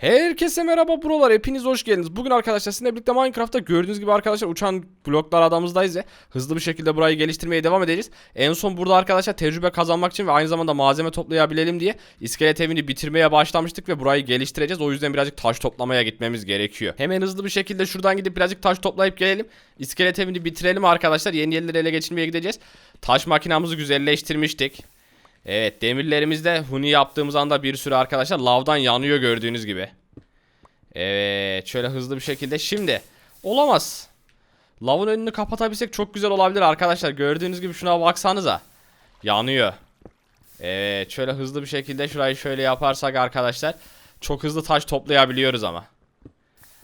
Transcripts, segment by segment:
Herkese merhaba buralar hepiniz hoş geldiniz. Bugün arkadaşlar sizinle birlikte Minecraft'ta gördüğünüz gibi arkadaşlar uçan bloklar adamızdayız ya. Hızlı bir şekilde burayı geliştirmeye devam edeceğiz. En son burada arkadaşlar tecrübe kazanmak için ve aynı zamanda malzeme toplayabilelim diye iskelet evini bitirmeye başlamıştık ve burayı geliştireceğiz. O yüzden birazcık taş toplamaya gitmemiz gerekiyor. Hemen hızlı bir şekilde şuradan gidip birazcık taş toplayıp gelelim. İskelet evini bitirelim arkadaşlar. Yeni yerleri ele geçirmeye gideceğiz. Taş makinamızı güzelleştirmiştik. Evet demirlerimizde huni yaptığımız anda bir sürü arkadaşlar lavdan yanıyor gördüğünüz gibi. Evet şöyle hızlı bir şekilde şimdi olamaz. Lavın önünü kapatabilsek çok güzel olabilir arkadaşlar. Gördüğünüz gibi şuna baksanıza. Yanıyor. Evet şöyle hızlı bir şekilde şurayı şöyle yaparsak arkadaşlar çok hızlı taş toplayabiliyoruz ama.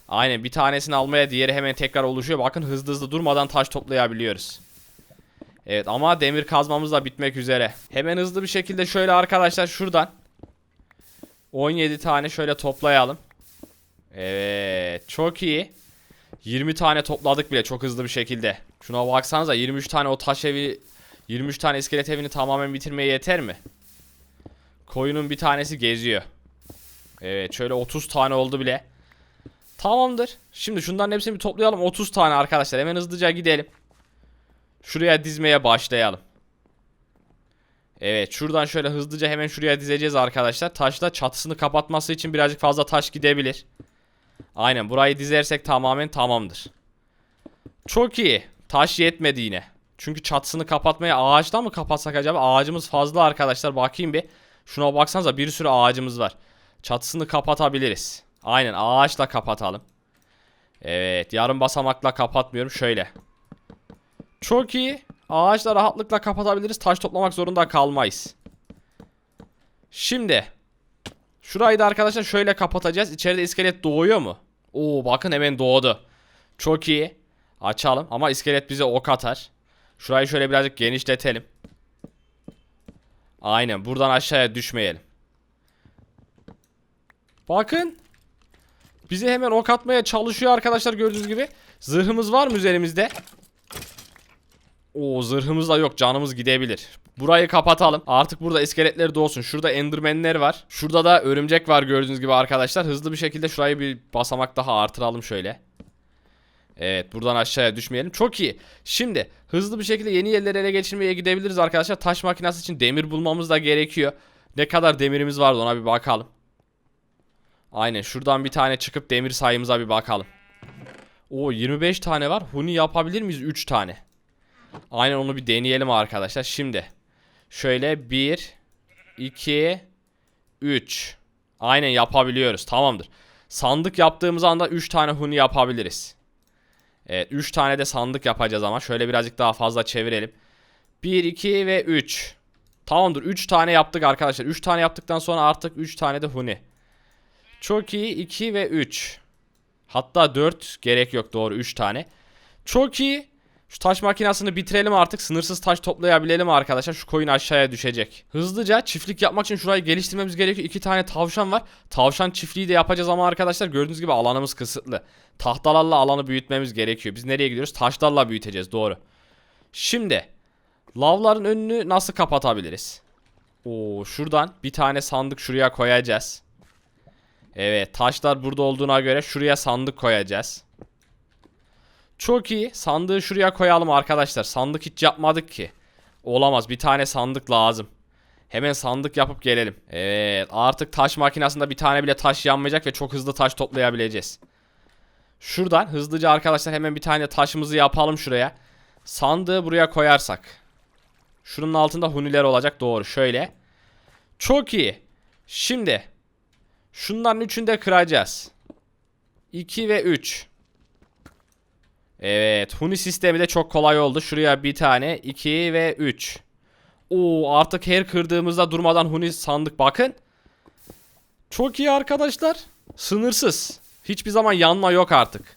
Aynen bir tanesini almaya diğeri hemen tekrar oluşuyor. Bakın hızlı hızlı durmadan taş toplayabiliyoruz. Evet ama demir kazmamız da bitmek üzere. Hemen hızlı bir şekilde şöyle arkadaşlar şuradan 17 tane şöyle toplayalım. Evet çok iyi. 20 tane topladık bile çok hızlı bir şekilde. Şuna baksanıza 23 tane o taş evi 23 tane iskelet evini tamamen bitirmeye yeter mi? Koyunun bir tanesi geziyor. Evet şöyle 30 tane oldu bile. Tamamdır. Şimdi şunların hepsini bir toplayalım. 30 tane arkadaşlar. Hemen hızlıca gidelim. Şuraya dizmeye başlayalım. Evet şuradan şöyle hızlıca hemen şuraya dizeceğiz arkadaşlar. Taşla çatısını kapatması için birazcık fazla taş gidebilir. Aynen burayı dizersek tamamen tamamdır. Çok iyi. Taş yetmedi yine. Çünkü çatısını kapatmaya ağaçtan mı kapatsak acaba? Ağacımız fazla arkadaşlar. Bakayım bir. Şuna baksanıza bir sürü ağacımız var. Çatısını kapatabiliriz. Aynen ağaçla kapatalım. Evet yarım basamakla kapatmıyorum. Şöyle. Çok iyi. Ağaçla rahatlıkla kapatabiliriz. Taş toplamak zorunda kalmayız. Şimdi. Şurayı da arkadaşlar şöyle kapatacağız. İçeride iskelet doğuyor mu? Oo bakın hemen doğdu. Çok iyi. Açalım ama iskelet bize ok atar. Şurayı şöyle birazcık genişletelim. Aynen buradan aşağıya düşmeyelim. Bakın. Bize hemen ok atmaya çalışıyor arkadaşlar gördüğünüz gibi. Zırhımız var mı üzerimizde? Oo zırhımız da yok canımız gidebilir. Burayı kapatalım. Artık burada iskeletler doğsun. Şurada endermenler var. Şurada da örümcek var gördüğünüz gibi arkadaşlar. Hızlı bir şekilde şurayı bir basamak daha artıralım şöyle. Evet buradan aşağıya düşmeyelim. Çok iyi. Şimdi hızlı bir şekilde yeni yerlere ele geçirmeye gidebiliriz arkadaşlar. Taş makinesi için demir bulmamız da gerekiyor. Ne kadar demirimiz vardı ona bir bakalım. Aynen şuradan bir tane çıkıp demir sayımıza bir bakalım. Oo 25 tane var. Huni yapabilir miyiz? 3 tane. Aynen onu bir deneyelim arkadaşlar. Şimdi şöyle 1 2 3 Aynen yapabiliyoruz. Tamamdır. Sandık yaptığımız anda 3 tane huni yapabiliriz. Evet 3 tane de sandık yapacağız ama şöyle birazcık daha fazla çevirelim. 1 2 ve 3 Tamamdır 3 tane yaptık arkadaşlar. 3 tane yaptıktan sonra artık 3 tane de huni. Çok iyi 2 ve 3 Hatta 4 gerek yok doğru 3 tane. Çok iyi. Şu taş makinasını bitirelim artık. Sınırsız taş toplayabilelim arkadaşlar. Şu koyun aşağıya düşecek. Hızlıca çiftlik yapmak için şurayı geliştirmemiz gerekiyor. İki tane tavşan var. Tavşan çiftliği de yapacağız ama arkadaşlar gördüğünüz gibi alanımız kısıtlı. Tahtalarla alanı büyütmemiz gerekiyor. Biz nereye gidiyoruz? Taşlarla büyüteceğiz doğru. Şimdi lavların önünü nasıl kapatabiliriz? Oo şuradan bir tane sandık şuraya koyacağız. Evet taşlar burada olduğuna göre şuraya sandık koyacağız. Çok iyi. Sandığı şuraya koyalım arkadaşlar. Sandık hiç yapmadık ki. Olamaz. Bir tane sandık lazım. Hemen sandık yapıp gelelim. Evet. Artık taş makinesinde bir tane bile taş yanmayacak ve çok hızlı taş toplayabileceğiz. Şuradan hızlıca arkadaşlar hemen bir tane taşımızı yapalım şuraya. Sandığı buraya koyarsak. Şunun altında huniler olacak. Doğru. Şöyle. Çok iyi. Şimdi. Şunların üçünü de kıracağız. 2 ve 3. Evet. Huni sistemi de çok kolay oldu. Şuraya bir tane. 2 ve 3. Oo artık her kırdığımızda durmadan Huni sandık. Bakın. Çok iyi arkadaşlar. Sınırsız. Hiçbir zaman yanma yok artık.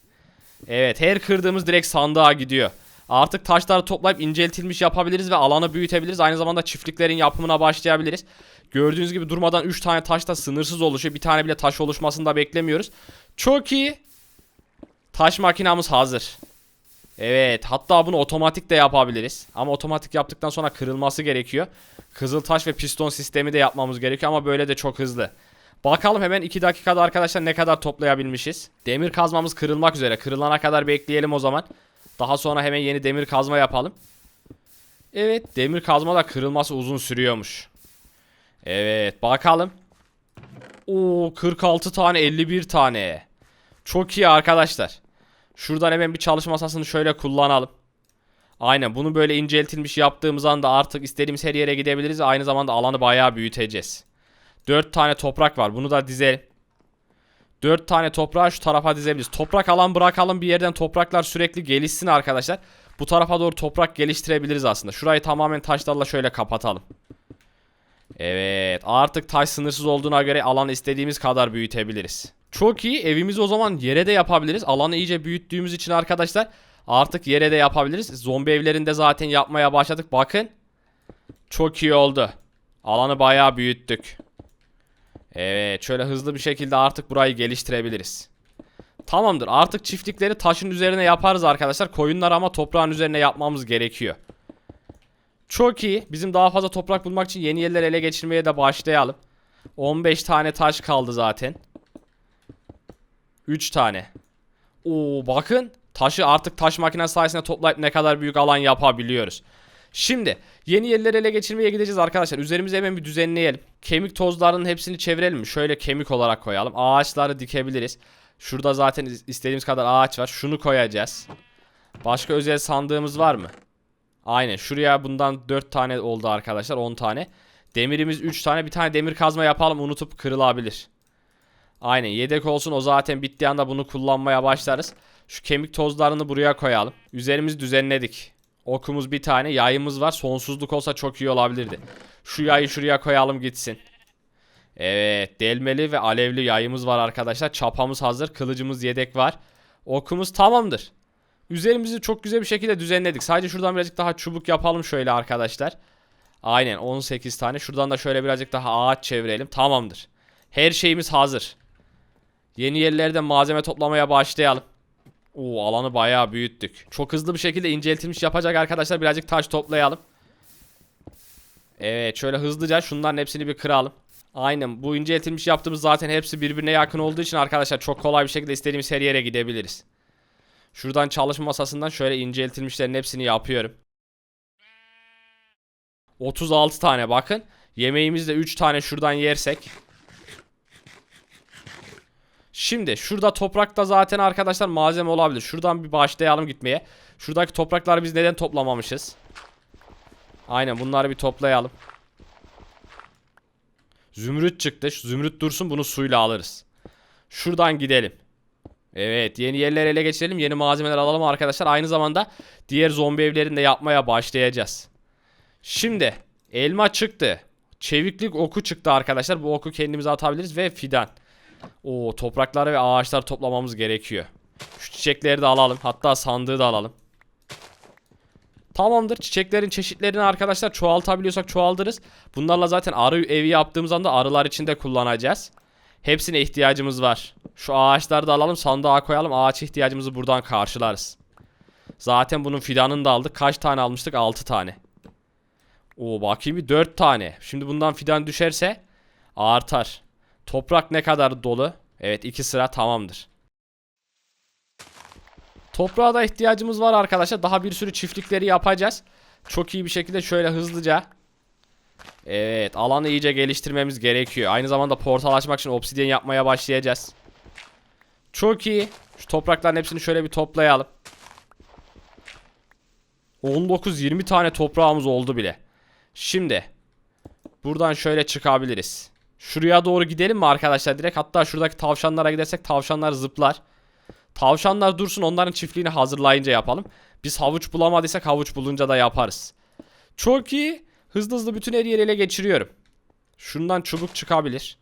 Evet her kırdığımız direkt sandığa gidiyor. Artık taşları toplayıp inceltilmiş yapabiliriz ve alanı büyütebiliriz. Aynı zamanda çiftliklerin yapımına başlayabiliriz. Gördüğünüz gibi durmadan 3 tane taş da sınırsız oluşuyor. Bir tane bile taş oluşmasını da beklemiyoruz. Çok iyi. Taş makinamız hazır. Evet hatta bunu otomatik de yapabiliriz. Ama otomatik yaptıktan sonra kırılması gerekiyor. Kızıl taş ve piston sistemi de yapmamız gerekiyor ama böyle de çok hızlı. Bakalım hemen 2 dakikada arkadaşlar ne kadar toplayabilmişiz. Demir kazmamız kırılmak üzere. Kırılana kadar bekleyelim o zaman. Daha sonra hemen yeni demir kazma yapalım. Evet demir kazma da kırılması uzun sürüyormuş. Evet bakalım. Oo 46 tane 51 tane. Çok iyi arkadaşlar. Şuradan hemen bir çalışma masasını şöyle kullanalım. Aynen bunu böyle inceltilmiş yaptığımız anda artık istediğimiz her yere gidebiliriz. Aynı zamanda alanı bayağı büyüteceğiz. 4 tane toprak var. Bunu da dizelim. 4 tane toprağı şu tarafa dizebiliriz. Toprak alan bırakalım bir yerden topraklar sürekli gelişsin arkadaşlar. Bu tarafa doğru toprak geliştirebiliriz aslında. Şurayı tamamen taşlarla şöyle kapatalım. Evet artık taş sınırsız olduğuna göre alanı istediğimiz kadar büyütebiliriz. Çok iyi evimizi o zaman yere de yapabiliriz. Alanı iyice büyüttüğümüz için arkadaşlar artık yere de yapabiliriz. Zombi evlerinde zaten yapmaya başladık. Bakın. Çok iyi oldu. Alanı bayağı büyüttük. Evet şöyle hızlı bir şekilde artık burayı geliştirebiliriz. Tamamdır artık çiftlikleri taşın üzerine yaparız arkadaşlar. Koyunlar ama toprağın üzerine yapmamız gerekiyor. Çok iyi. Bizim daha fazla toprak bulmak için yeni yerler ele geçirmeye de başlayalım. 15 tane taş kaldı zaten. 3 tane. Oo bakın. Taşı artık taş makinesi sayesinde toplayıp ne kadar büyük alan yapabiliyoruz. Şimdi yeni yerleri ele geçirmeye gideceğiz arkadaşlar. Üzerimizi hemen bir düzenleyelim. Kemik tozlarının hepsini çevirelim? Şöyle kemik olarak koyalım. Ağaçları dikebiliriz. Şurada zaten istediğimiz kadar ağaç var. Şunu koyacağız. Başka özel sandığımız var mı? Aynen şuraya bundan 4 tane oldu arkadaşlar 10 tane. Demirimiz 3 tane bir tane demir kazma yapalım unutup kırılabilir. Aynen yedek olsun o zaten bittiği anda bunu kullanmaya başlarız. Şu kemik tozlarını buraya koyalım. Üzerimizi düzenledik. Okumuz bir tane yayımız var sonsuzluk olsa çok iyi olabilirdi. Şu yayı şuraya koyalım gitsin. Evet delmeli ve alevli yayımız var arkadaşlar. Çapamız hazır kılıcımız yedek var. Okumuz tamamdır. Üzerimizi çok güzel bir şekilde düzenledik. Sadece şuradan birazcık daha çubuk yapalım şöyle arkadaşlar. Aynen 18 tane. Şuradan da şöyle birazcık daha ağaç çevirelim. Tamamdır. Her şeyimiz hazır. Yeni yerlerden malzeme toplamaya başlayalım. Oo alanı bayağı büyüttük. Çok hızlı bir şekilde inceltilmiş yapacak arkadaşlar. Birazcık taş toplayalım. Evet şöyle hızlıca şunların hepsini bir kıralım. Aynen bu inceltilmiş yaptığımız zaten hepsi birbirine yakın olduğu için arkadaşlar çok kolay bir şekilde istediğimiz her yere gidebiliriz. Şuradan çalışma masasından şöyle inceltilmişlerin hepsini yapıyorum. 36 tane bakın. Yemeğimizde 3 tane şuradan yersek. Şimdi şurada toprakta zaten arkadaşlar malzeme olabilir. Şuradan bir başlayalım gitmeye. Şuradaki toprakları biz neden toplamamışız? Aynen bunları bir toplayalım. Zümrüt çıktı. Şu zümrüt dursun bunu suyla alırız. Şuradan gidelim. Evet yeni yerler ele geçirelim. Yeni malzemeler alalım arkadaşlar. Aynı zamanda diğer zombi evlerini de yapmaya başlayacağız. Şimdi elma çıktı. Çeviklik oku çıktı arkadaşlar. Bu oku kendimize atabiliriz ve fidan. O toprakları ve ağaçlar toplamamız gerekiyor. Şu çiçekleri de alalım. Hatta sandığı da alalım. Tamamdır. Çiçeklerin çeşitlerini arkadaşlar çoğaltabiliyorsak çoğaldırız. Bunlarla zaten arı evi yaptığımız anda arılar için de kullanacağız. Hepsine ihtiyacımız var. Şu ağaçları da alalım sandığa koyalım. Ağaç ihtiyacımızı buradan karşılarız. Zaten bunun fidanını da aldık. Kaç tane almıştık? 6 tane. Oo bakayım bir 4 tane. Şimdi bundan fidan düşerse artar. Toprak ne kadar dolu? Evet 2 sıra tamamdır. Toprağa da ihtiyacımız var arkadaşlar. Daha bir sürü çiftlikleri yapacağız. Çok iyi bir şekilde şöyle hızlıca Evet alanı iyice geliştirmemiz gerekiyor. Aynı zamanda portal açmak için obsidyen yapmaya başlayacağız. Çok iyi. Şu toprakların hepsini şöyle bir toplayalım. 19-20 tane toprağımız oldu bile. Şimdi buradan şöyle çıkabiliriz. Şuraya doğru gidelim mi arkadaşlar direkt? Hatta şuradaki tavşanlara gidersek tavşanlar zıplar. Tavşanlar dursun onların çiftliğini hazırlayınca yapalım. Biz havuç bulamadıysak havuç bulunca da yaparız. Çok iyi. Hızlı hızlı bütün her yeri ele geçiriyorum. Şundan çubuk çıkabilir.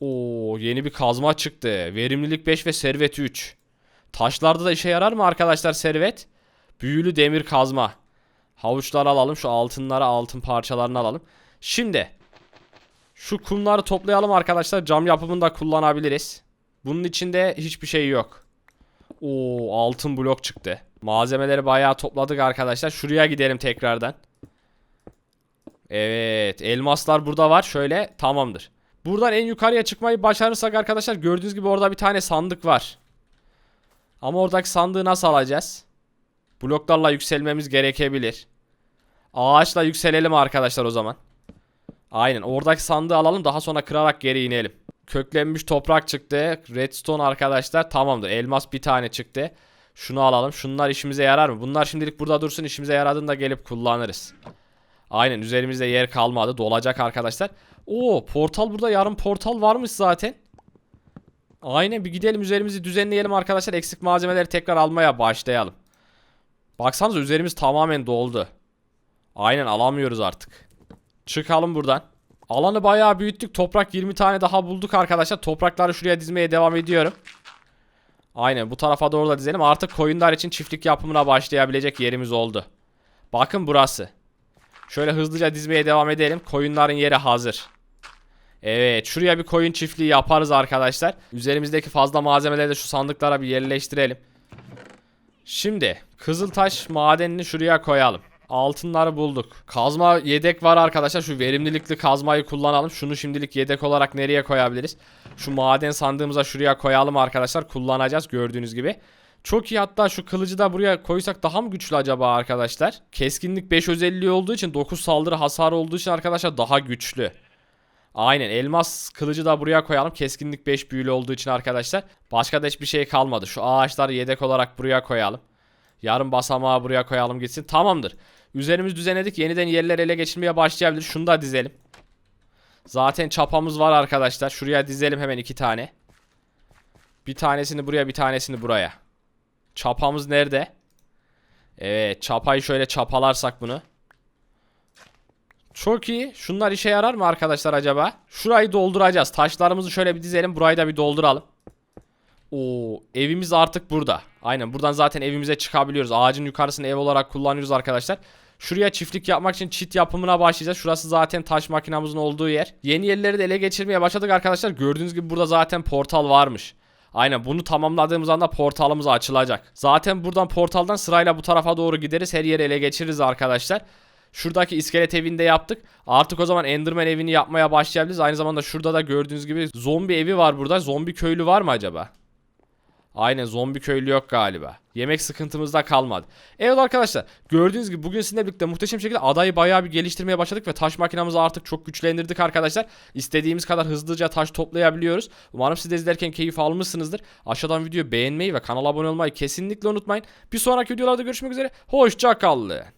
Oo yeni bir kazma çıktı. Verimlilik 5 ve servet 3. Taşlarda da işe yarar mı arkadaşlar servet? Büyülü demir kazma. Havuçları alalım. Şu altınları altın parçalarını alalım. Şimdi şu kumları toplayalım arkadaşlar. Cam yapımında kullanabiliriz. Bunun içinde hiçbir şey yok. Oo altın blok çıktı. Malzemeleri bayağı topladık arkadaşlar. Şuraya gidelim tekrardan. Evet elmaslar burada var şöyle tamamdır. Buradan en yukarıya çıkmayı başarırsak arkadaşlar gördüğünüz gibi orada bir tane sandık var. Ama oradaki sandığı nasıl alacağız? Bloklarla yükselmemiz gerekebilir. Ağaçla yükselelim arkadaşlar o zaman. Aynen oradaki sandığı alalım daha sonra kırarak geri inelim. Köklenmiş toprak çıktı. Redstone arkadaşlar tamamdır. Elmas bir tane çıktı. Şunu alalım. Şunlar işimize yarar mı? Bunlar şimdilik burada dursun. işimize yaradığında gelip kullanırız. Aynen üzerimizde yer kalmadı. Dolacak arkadaşlar. Oo portal burada yarım portal varmış zaten. Aynen bir gidelim üzerimizi düzenleyelim arkadaşlar. Eksik malzemeleri tekrar almaya başlayalım. Baksanıza üzerimiz tamamen doldu. Aynen alamıyoruz artık. Çıkalım buradan. Alanı bayağı büyüttük. Toprak 20 tane daha bulduk arkadaşlar. Toprakları şuraya dizmeye devam ediyorum. Aynen bu tarafa doğru da dizelim. Artık koyunlar için çiftlik yapımına başlayabilecek yerimiz oldu. Bakın burası. Şöyle hızlıca dizmeye devam edelim. Koyunların yeri hazır. Evet şuraya bir koyun çiftliği yaparız arkadaşlar. Üzerimizdeki fazla malzemeleri de şu sandıklara bir yerleştirelim. Şimdi Kızıltaş madenini şuraya koyalım. Altınları bulduk. Kazma yedek var arkadaşlar. Şu verimlilikli kazmayı kullanalım. Şunu şimdilik yedek olarak nereye koyabiliriz? Şu maden sandığımıza şuraya koyalım arkadaşlar. Kullanacağız gördüğünüz gibi. Çok iyi hatta şu kılıcı da buraya koysak daha mı güçlü acaba arkadaşlar? Keskinlik 5 özelliği olduğu için 9 saldırı hasarı olduğu için arkadaşlar daha güçlü. Aynen elmas kılıcı da buraya koyalım. Keskinlik 5 büyülü olduğu için arkadaşlar. Başka da hiçbir şey kalmadı. Şu ağaçları yedek olarak buraya koyalım. Yarım basamağı buraya koyalım gitsin. Tamamdır. Üzerimiz düzenledik. Yeniden yerler ele geçirmeye başlayabilir. Şunu da dizelim. Zaten çapamız var arkadaşlar. Şuraya dizelim hemen iki tane. Bir tanesini buraya bir tanesini buraya. Çapamız nerede? Evet çapayı şöyle çapalarsak bunu. Çok iyi. Şunlar işe yarar mı arkadaşlar acaba? Şurayı dolduracağız. Taşlarımızı şöyle bir dizelim. Burayı da bir dolduralım. Oo, evimiz artık burada. Aynen buradan zaten evimize çıkabiliyoruz. Ağacın yukarısını ev olarak kullanıyoruz arkadaşlar. Şuraya çiftlik yapmak için çit yapımına başlayacağız. Şurası zaten taş makinamızın olduğu yer. Yeni yerleri de ele geçirmeye başladık arkadaşlar. Gördüğünüz gibi burada zaten portal varmış. Aynen bunu tamamladığımız anda portalımız açılacak. Zaten buradan portaldan sırayla bu tarafa doğru gideriz. Her yeri ele geçiririz arkadaşlar. Şuradaki iskelet evinde yaptık. Artık o zaman Enderman evini yapmaya başlayabiliriz. Aynı zamanda şurada da gördüğünüz gibi zombi evi var burada. Zombi köylü var mı acaba? Aynen zombi köylü yok galiba. Yemek sıkıntımız da kalmadı. Evet arkadaşlar gördüğünüz gibi bugün sizinle birlikte muhteşem şekilde adayı bayağı bir geliştirmeye başladık ve taş makinamızı artık çok güçlendirdik arkadaşlar. İstediğimiz kadar hızlıca taş toplayabiliyoruz. Umarım siz de izlerken keyif almışsınızdır. Aşağıdan videoyu beğenmeyi ve kanala abone olmayı kesinlikle unutmayın. Bir sonraki videolarda görüşmek üzere. Hoşçakalın.